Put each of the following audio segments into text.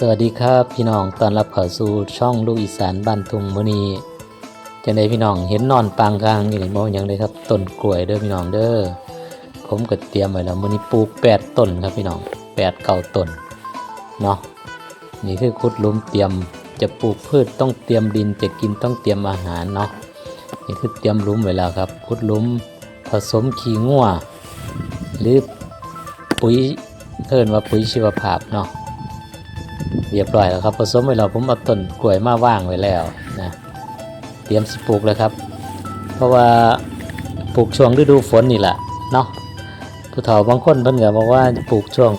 สวัสดีครับพี่น้องตอนรับเข้าสู่ช่องลูกอีสานบ้านทุ่งมื้อนี้จังไดพี่น้องเห็นนอนปางกลางอยู่นี่บ่หยังเลยครับต้นกล้วยเด้อพี่น้องเด้อผมก็เตรียมไว้แล้วมื้อนี้ปลูก8ต้นครับพี่น้อง8เก้าต้นเนาะนี่คือขุดลุมเตรียมจะปลูกพืชต้องเตรียมดินจะกินต้องเตรียมอาหารเนาะนี่คือเตรียมลุมไว้แล้วครับขุดลุมผสมขี้งัวหรือปุ๋ยเอิ้นว่าปุ๋ยชีวภาพเนาะ เรียบร้อยแล้วครับผสมไว้แล้วผมเอาต้นกล้วยมาว่างไว้แล้วนะเตรียมสิปลูกเลยครับ เพราะว่าปลูกช่วงฤดูฝนนี่แหละเนาะผู้เฒ่าบางคนเพิ่นก็บอกว่าปลูกช่วง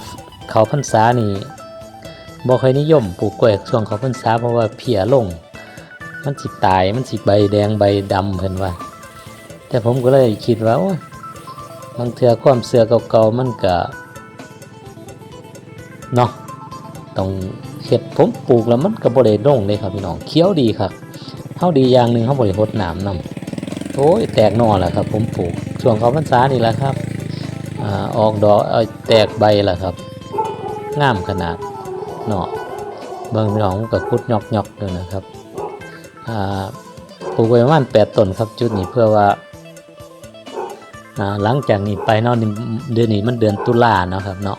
เขาพรรษานี่บ่ค่อยนิยมปลูกกล้วยช่วงเขาพรรษาเพราะว่าเพียลง มันสิตายมันสิใบแดงใบดำเพิ่นว่า แต่ผมก็เลยคิดว่าบางเทือความเสือเก่าๆมันก็เนาะ ต้องเห็ดผมปลูกแล้วมันก็บ่ได้ร่งเลยครับพี่น้องเขี้ยวดีครับเฮาดีอย่างหนึ่งเฮาบ่ได้รดน้ำนํโอ้ยแตกหนอแหละครับ ผมปลูกช่วงเขาพรรษานี่แหละครับอ่าออกดอกแตกใบแหละครับงามขนาดเนาะเบิ่งพี่น้องมันก็คุดยอกๆเลยนะครับอ่าปลูกไว้ประมาณ8ต้นครับจุดนี้เพื่อว่าหลังจากนี้ไปเนาะเดือนนี้มันเดือนตุลาเนาะครับเนาะ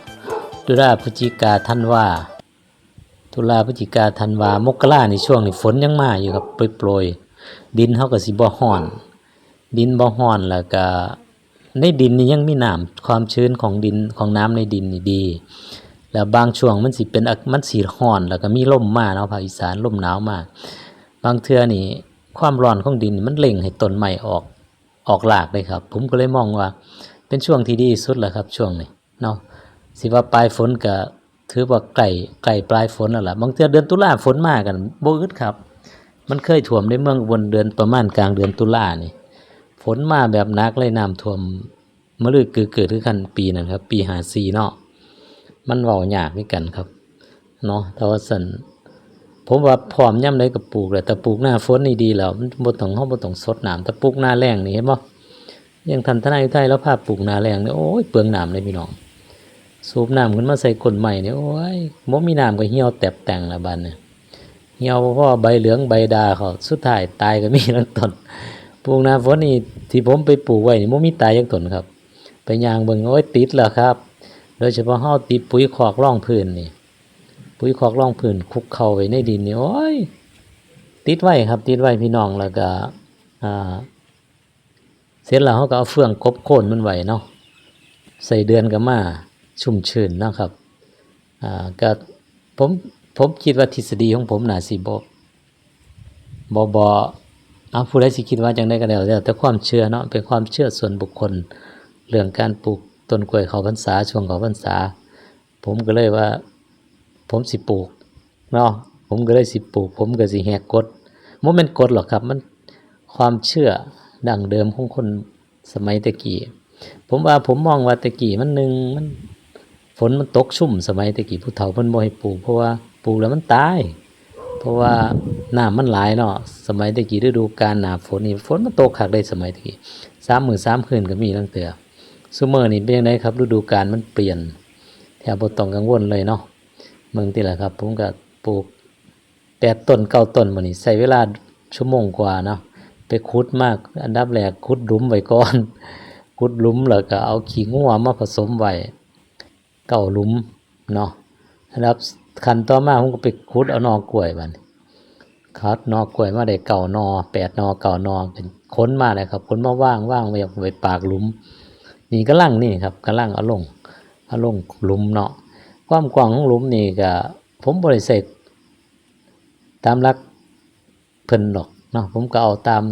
ตุลาพฤศจิกาธันว่า ตุลาพฤศจิกาธันวามกราในช่วงนี้ฝนยังมาอยู่ครับโปรยๆดินเฮาก็สิบ่ฮ้อน ดินบ่ฮ้อนแล้วก็ในดินนี่ยังมีน้ำความชื้นของดินของน้ำในดินนี่ดี แล้วบางช่วงมันสิเป็นมันสิร้อน แล้วก็มีลมมาเนาะภาคอีสานลมหนาวมา บางเทื่อนี่ความร้อนของดินมันเล็งให้ต้นไม้ออกออกรากเลยครับ ผมก็เลยมองว่าเป็นช่วงที่ดีสุดแหละครับช่วงนี้เนาะสิว่าปลายฝนก็ ถือว่าไก่ไก่ปลายฝนแล้วล่ะบางเทื่อเดือนตุลาฝนมากันโบ่อึดครับ มันเคยท่วมในเมืองบนเดือนประมาณกลางเดือนตุลานี่ฝนมาแบบนักเลยน้ำท่วมมะลือเกิดเกิดขึ้นกันปีนั้นครับ ปี54เนาะมันเว้ายากด้วยกันครับเนาะแต่ว่าซั่นผมว่าพร้อมย่ำใดก็ปลูกแหละแต่ปลูกหน้าฝนนี่ดีแล้วมันบ่ต้องเฮาบ่ต้องสดน้ำแต่ปลูกหน้าแล้งนี่เห็นบ่ยังทันทนายไทยแล้วพาพปลูกหน้าแล้งนี่ยโอ้ยเปลืองน้ำเลยพี่น้อง สูบน้ำขึ้นมาใส่ก้นใหม่เนี่ยโอ้ยบ่มีน้ำก็เหี่ยวแตบแต่งละบัดเนี่ยเหี่ยวเพราะว่าใบเหลืองใบดาเขาสุดท้ายตายก็มีทั้งต้นปลูกหน้าฝนนี่ที่ผมไปปลูกไว้นี่บ่มีตายจักต้นครับ ไปยางเบิ่งโอ้ยติดแล้วครับ โดยเฉพาะเฮาติดปุ๋ยคอกร่องพื้นนี่ปุ๋ยคอกร่องพื้นคุกเข้าไว้ในดินนี่โอ้ยติดไว้ครับติดไว้พี่น้องแล้วก็อ่าเสร็จแล้วเฮาก็เอาเฟืองกบโคนมันไว้เนาะใส่เดือนก็มา ชุ่มชื่นนะครับอ่าก็ผมผมคิดว่าทฤษฎีของผมน่าสิบ่บ่บ่เอาผู้ใดสิคิดว่าจังไดก็แล้วแล้วแต่ความเชื่อเนาะเป็นความเชื่อส่วนบุคคล เรื่องการปลูกต้นกล้วยเขาพรรษาช่วงเขาพรรษา ผมก็เลยว่า ผมสิปลูกเนาะผมก็เลยสิปลูก ผมก็สิแหกกฎบ่แม่นกฎหรอกครับมันความเชื่อดั้งเดิมของคนสมัยตะกี้ผมว่าผมมองว่าตะกี้มันหนึ่งมัน ฝนมันตกชุ่มสมัยตะกี้ผู้เฒ่าเพิ่นบ่ให้ปลูกเพราะว่าปลูกแล้วมันตาย เพราะว่าน้ำมันหลายเนาะสมัยตะกี้ฤดูกาลหนาฝนนี่ฝนมันตกคักได้สมัยตะกี้สามมื้อสามคืนก็มีตั้งแต่ซุมื้อนี้เป็นจังไดครับฤดูกาลมันเปลี่ยนแทบบ่ต้องกังวลเลยเนาะเมืองติละครับ ผมก็ปลูกแปดต้นเก้าต้นมื้อนี้ใช้เวลาชั่วโมงกว่าเนาะไปขุดมาก อันดับแรกขุดหลุมไว้ก่อนขุดหลุมแล้วก็เอาขี้งัวมาผสมไว้ เก้าลุมเนาะนะครับขันต่อมาผมก็ไปขุดเอานอกล้วยบันี้คัดนอกล้วยมาได้เก้านอแปดนอเก้านอเป็นค้นมาเลยครับค้นมาว่างว่างไว้ไว้ปากลุม นี่ก็ล่างนี่ครับก็ล่างเอาลงเอาลงลุมเนาะความกว้างของลุมนี่ก็ผมบริเสธตามหลักเพิ่นดอกเนาะผมก็เอาตาม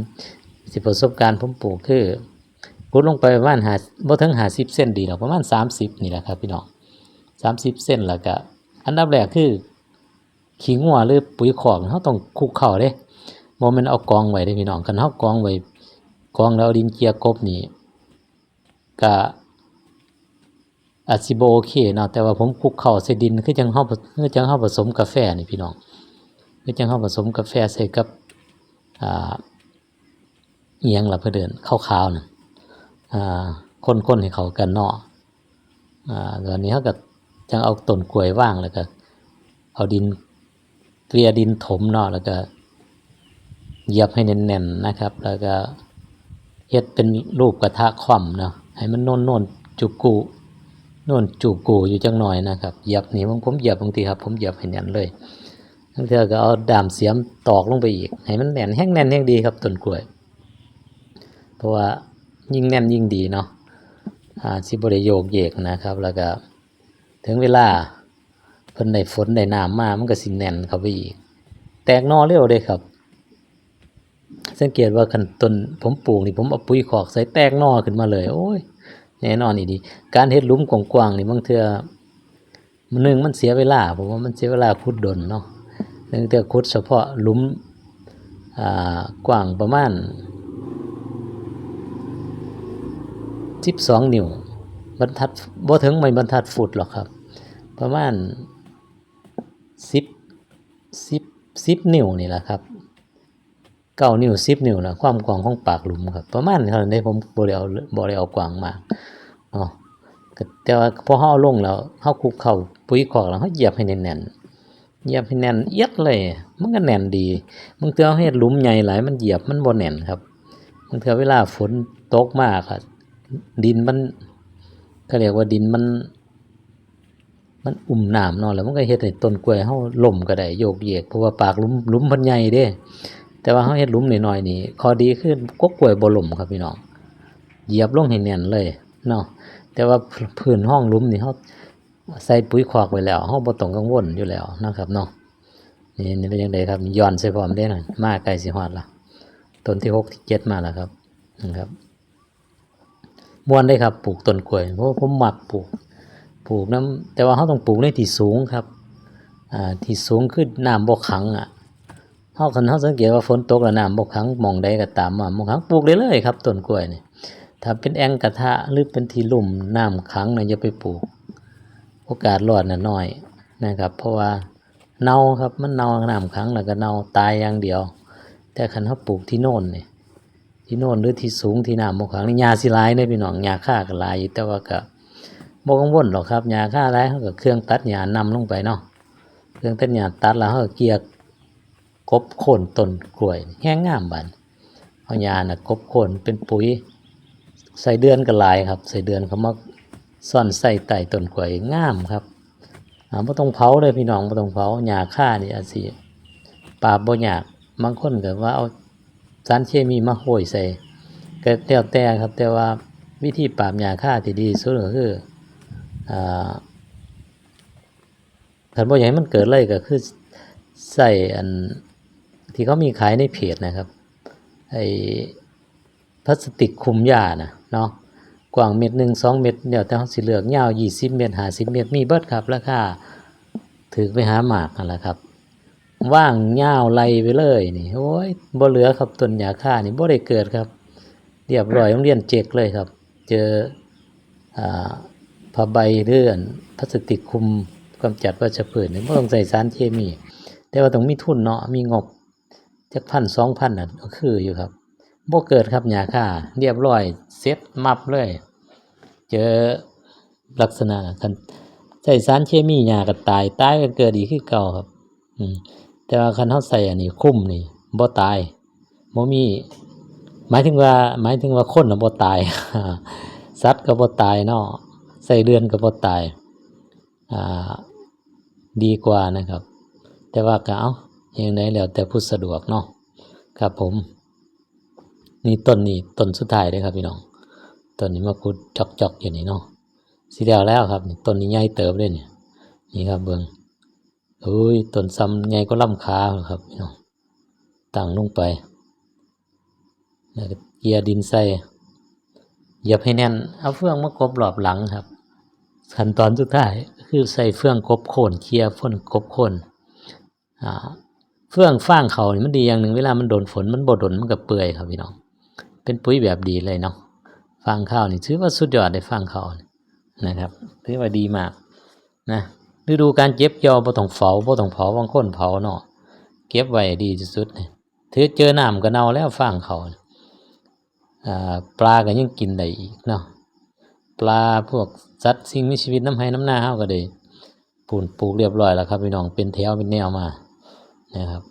สิประสบการณ์ผมปลูกคือขุดลงไปประมาณหาบ่ถึงหาสิบเส้นดีหรอกประมาณสามสิบนี่แหละครับพี่น้อง สามสิบเส้นแล้วก็อันดับแรกคือ ขี้งัวหรือปุ๋ยขอกเขาต้องคุกเข้าเด้โมเมนเอากองไว้เด้พี่น้องกันเขากองไว้กองแล้วเอาดินเจียกบนี่ก็อาจสิบโอเคเนาะแต่ว่าผมคุกเข้าใส่ดินคือจังเฮาคือจังเฮาผสมกาแฟนี่พี่น้องคือจังเฮาผสมกาแฟใส่กับอ่าเอียงหล่ะเพื่อเดินขาวๆน่ะอ่าคนๆให้เขากันเนาะอ่าตอนนี้เขาก็ จังเอาต้นกล้วยว่างแล้วก็ เอาดินเกลี่ยดินถมเนาะแล้วก็เหยียบให้แน่นๆนะครับ แล้วก็เฮ็ดเป็นรูปกระทะคว่ำเนาะให้มันโน่นโน่นๆจุกุโน่นจุกูอยู่จังหน่อยนะครับเหยียบนี่ผมผมเหยียบบางทีครับ ผมเหยียบให้แน่นเลยบางทีก็เอาดามเสียมตอกลงไปอีก ให้มันแน่นแห้งแน่นแห้งดีครับต้นกล้วย เพราะว่ายิ่งแน่นยิ่งดีเนาะอ่าสิบริโยกเยกนะครับ แล้วก็ ถึงเวลาเพิ่นได้ฝนได้น้ำมามันก็สิแน่นเข้าไปอีก แตกนอเร็วเลยครับ สังเกตว่าคันต้นผมปลูกนี่ผมเอาปุ๋ยขอกใส่แตกนอขึ้นมาเลย โอ้ยแน่นอนอีดี การเฮ็ดลุ่มกว้างๆนี่บางเทื่อมันหนึ่งมันเสียเวลาผมว่ามันเสียเวลาขุดดนเนาะบางเทื่อขุดเฉพาะลุมอ่ากว้างประมาณสิบสองนิ้วบรรทัดบ่ถึงไม่บรรทัดฟุตหรอกครับ ประมาณสิบสิบสิบนิ้วนี่แหละครับเก้านิ้วสิบนิ้วนะความกว้างของปากหลุมครับประมาณเท่านั้ผมบ่ได้เอาบ่ได้เอากว้างมากเนาะก็แต่ว่าพอเฮาเอลงแล้วเฮาคุกเข้าปุ๋ยคอกแล้วเฮาเหยียบให้แน่นๆเหยียบให้แน่นเอียดเลย มันก็แน่นดีบางเทื่อเฮ็ดหลุมใหญ่หลายมันเหยียบมันบ่แน่นครับบางเทื่อเวลาฝนตกมากครับดินมันเขาเรียกว่าดินมัน มันอุ่มน้ำเนาะแล้วมันก็เฮ็ดให้ต้นกล้วยเฮาล่มก็ได้โยกเยกเพราะว่าปากลุ่มลุ่มมันใหญ่เด้ แต่ว่าเฮาเฮ็ดลุ่มน้อยๆนี่ข้อดีคือกกกล้วยบ่ล่มครับพี่น้องเหยียบลงให้แน่นเลยเนาะแต่ว่าพื้นห้องลุ่มนี่เฮาใส่ปุ๋ยคอกไว้แล้วเฮาบ่ต้องกังวลอยู่แล้วนะครับเนาะนี่นี่เป็นจังไดครับย้อนใส่พร้อมเด้หน่ะมาใกลสิฮอดละต้นที่หกที่เจ็ดมาแล้วครับนะครับม่วนได้ครับปลูกต้นกล้วยเพราะผมหมักปลูก ปลูกน้ำแต่ว่าเขาต้องปลูกในที่สูงครับอ่าที่สูงขึ้นน้ำบ่ขังอะเขาคันเขาสังเกตว่าฝนตกแล้วน้ำบ่ขังมองใดก็ตามมาบ่ขังปลูกได้เลยครับต้นกล้วยนี่ถ้าเป็นแองกระทะหรือเป็นที่ลุ่มน้ำขังเนี่ยอย่าไปปลูก โอกาสรอดน่ะน้อยนะครับ เพราะว่าเน่าครับมันเน่าน้ำขังแล้วก็เน่าตายอย่างเดียว แต่คันเขาปลูกที่โน่นเนี่ยที่โน่นหรือที่สูงที่น้ำบกขังนี่ยาสิลายเด้อพี่น้องยาฆ่าก็หลายอยู่แต่ว่าก็บ่ กังวลหรอกครับยาฆ่าหลายเขาก็เครื่องตัดหญ้านำลงไปเนาะเครื่องตัดหญ้าตัดแล้วเขาก็เกลี่ยกบโคนต้นกล้วยแห้งงามบัดเอาหญ้าน่ะกบโคนเป็นปุ๋ยใส่เดือนก็หลายครับ ใส่เดือนเขามาซ่อนใส่ใต้ต้นกล้วยงามครับอ่าบ่ต้องเผาเลยพี่น้องบ่ต้องเผาหญ้าฆ่านี่อาจสิปราบบ่ยากบางคนก็ว่าเอาสารเคมีมาโหยใส่ก็แล้วแต่ครับแต่ว่าวิธีปราบยาฆ่าที่ดีสุดก็คือ อ่าถ้าบ่อยากให้มันเกิดเลยก็คือใส่อันที่เขามีขายในเพจนะครับไอ้พลาสติกคุมยานะเนาะกว้างเม็ดหนึ่งสองเม็ดเดี๋ยวแต่เขาสิเหลือกยาวยี่สิบเมตรห้าสิบเมตรมีเบิดครับราคาถือไปหาหมากนั่นแหละครับ ว่างยาวไล่ไปเลยนี่โอ้ยบ่เหลือครับต้นหญ้าค่านี่บ่ได้เกิดครับ เรียบร้อยโรงเรียนเจ๊กเลยครับ เจออ่า ผ้าใบเรื่อนพลาสติกคุมกำจัดวัชพืชนี่บ่ต้องใส่สารเคมี แต่ว่าต้องมีทุนเนาะมีงบจักพันสองพันน่ะก็คืออยู่ครับบ่เกิดครับหญ้าค่าเรียบร้อยเซ็ตมับเลย เจอลักษณะคันใส่สารเคมีหญ้าก็ตายตายก็เกิดอีกคือเก่าครับ อืมแต่ว่าคันเขาใส่อันนี้คุ้มนี่บ่ตายบ่มี หมายถึงว่าหมายถึงว่าคนน่ะบ่ตายสัตว์ก็บ่ตายเนาะ ใส่เดือนก็บ่ตายอ่าดีกว่านะครับ แต่ว่าก็เอาอย่างไหนแล้วแต่ผู้สะดวกเนาะครับผม นี่ต้นนี้ต้นสุดท้ายเลยครับพี่น้องต้นนี้มาคุดจอกๆอยู่นี่เนาะสิแล้วแล้วครับต้นนี้ใหญ่เติบเลยเนี่ยนี่ครับเบิ่งเฮ้ยต้นซ้ำใหญ่ก็ล่ำขาครับพี่น้องตั้งลงไปแล้วเกียดินใส่เหยียบให้แน่นเอาเฟืองมากบรอบหลังครับ ขั้นตอนสุดท้ายคือใส่เฟืองกบโคนเคลียร์ฝนกบโคนเฟืองฟางเขานี่มันดีอย่างหนึ่งเวลามันโดนฝนมันบ่โดนมันก็เปื่อยครับพี่น้อง เป็นปุ๋ยแบบดีเลยเนาะฟางข้าวนี่ถือว่าสุดยอดเลยฟางข้าวนะครับถือว่าดีมากนะฤดูการเก็บยวบ่ต้องเผาบ่ต้องเผาบางคนเผาเนาะเก็บไว้ดีที่สุดนี่ถือเจอน้ำก็เน่าแล้วฟางเขานี่อ่าปลาก็ยังกินได้อีกเนาะ ปลาพวกสัตว์สิ่งมีชีวิตน้ำให้น้ำหน้าเฮาก็ได้ปูนปลูกเรียบร้อยแล้วครับพี่น้องเป็นแถวเป็นแนวมานะครับ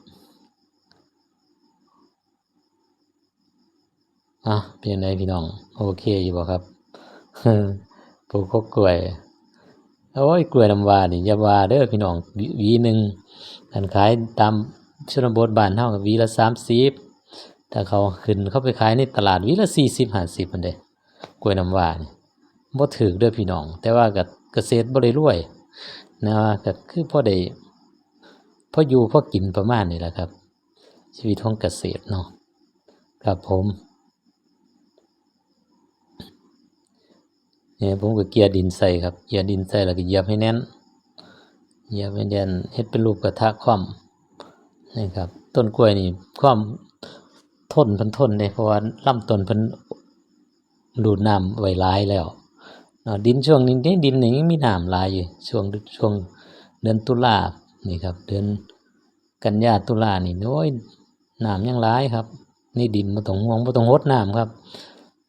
อะเป็นยังไงพี่น้อง โอเคอยู่บ่ครับปลูกก็กล้วยโอ้ยกล้วยน้ำวานี่ยาว่าเด้อพี่น้องวีหนึ่งอันขายตามชนบทบ้านเฮากับวีละสามสิบถ้าเขาขึ้นเข้าไปขายในตลาดวีละสี่สิบห้าสิบมันเด้กล้วยน้ำวานี่ บ่ถือเด้อพี่น้อง แต่ว่ากับเกษตรบ่ได้รวยนะว่าก็คือพ่อได้พ่ออยู่พ่อกินประมาณนี้แหละครับ ชีวิตของเกษตรเนาะครับผมเนี่ยผมก็เกียร์ดินใส่ครับเกียร์ดินใส่แล้วก็เหยียบให้แน่นเหยียบให้แน่นเฮ็ดเป็นรูปกระทะคว่ำนี่ครับ ต้นกล้วยนี่ความทนพิ่นทนเนี่ยเพราะว่าลำต้นพิ่นดูดน้ำไว้หลายแล้ว ดินช่วงนี้ดินนี่ยังมีน้ำหลายอยู่ช่วงช่วงเดือนตุลานี่ครับ เดือนกันยาตุลานี่โอ้ยน้ำยังหลายครับ นี่ดินบ่ต้องห่วงบ่ต้องรดน้ำครับ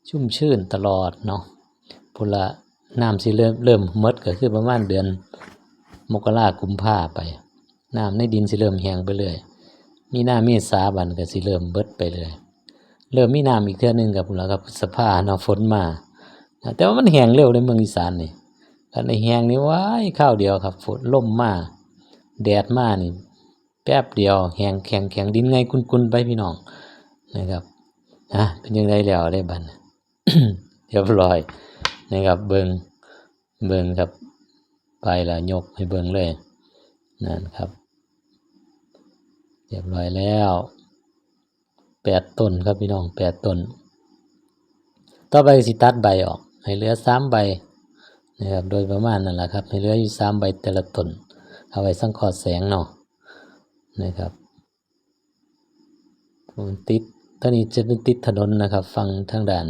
ชุ่มชื่นตลอดเนาะพุละน้ำสิเริ่มเริ่มมดก็คือประมาณเดือนมกรากุมภาไปน้ำในดินสิเริ่มแห้งไปเรื่อยมีน้ำมีสาบันก็สิเริ่มเบิดไปเรื่อยเริ่มมีน้ำอีกเทื่อหนึงกับพุ่นละครับพฤษภาเนาะฝนมา แต่ว่ามันแห้งเร็วในเมืองอีสานนี่คันในแห้งนี่ว้ายข้าวเดียวครับฝนลมมาแดดมานี่ แป๊บเดียวแห้งแข็งแข็งดินไงกุนๆไปพี่น้องนะครับอะเป็นยังไงแล้วได้บัดเรียบร้อยนะครับเบิงเบิงครับ ไปละยกให้เบิงเลยนั่นครับ เรียบร้อยแล้วแปดต้นครับพี่น้องแปดต้น ต่อไปสิตัดใบออก ให้เหลือสามใบนะครับโดยประมาณนั่นแหละครับให้เหลืออยู่สามใบแต่ละต้นเอาไว้สังเคอดแสงเนาะนะครับติดตอนนี้จะเป็นติดถนนนะครับ ฟังทางด่าน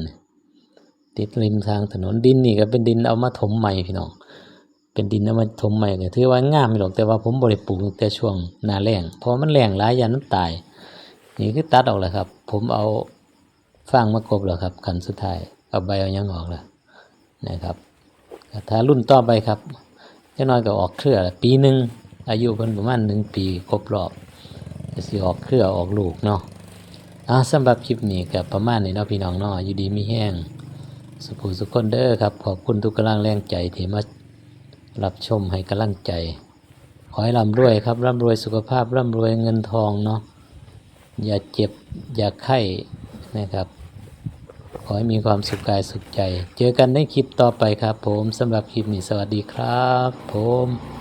ติดริมทางถนนดินนี่ก็เป็นดินเอามาถมใหม่พี่น้องเป็นดินเอามาถมใหม่ก็ถือว่างามไม่หรอกแต่ว่าผมบริปลูกแต่ช่วงหนาแรงเพราะมันแรงหลายยันมันตาย นี่คือตัดออกแล้วครับ ผมเอาฟางมากบแล้วครับขันสุดท้ายเอาใบเอายังออกแล้ว นะครับถ้ารุ่นต่อไปครับจะน้อยก็ออกเครือปีหนึ่งอายุเพิ่นประมาณหนึ่งปีครบรอบจะสิออกเครือออกลูกเนาะอ่าสำหรับคลิปนี้ก็ประมาณนี้เนาะพี่น้องเนาะอยู่ดีมีแห้งสุขสุคนเด้อครับ ขอบคุณทุกกำลังแรงใจที่มารับชมให้กำลังใจ ขอให้ร่ำรวยครับร่ำรวยสุขภาพร่ำรวยเงินทองเนาะอย่าเจ็บอย่าไข้นะครับ ขอให้มีความสุขกายสุขใจ เจอกันในคลิปต่อไปครับผมสำหรับคลิปนี้สวัสดีครับ ผม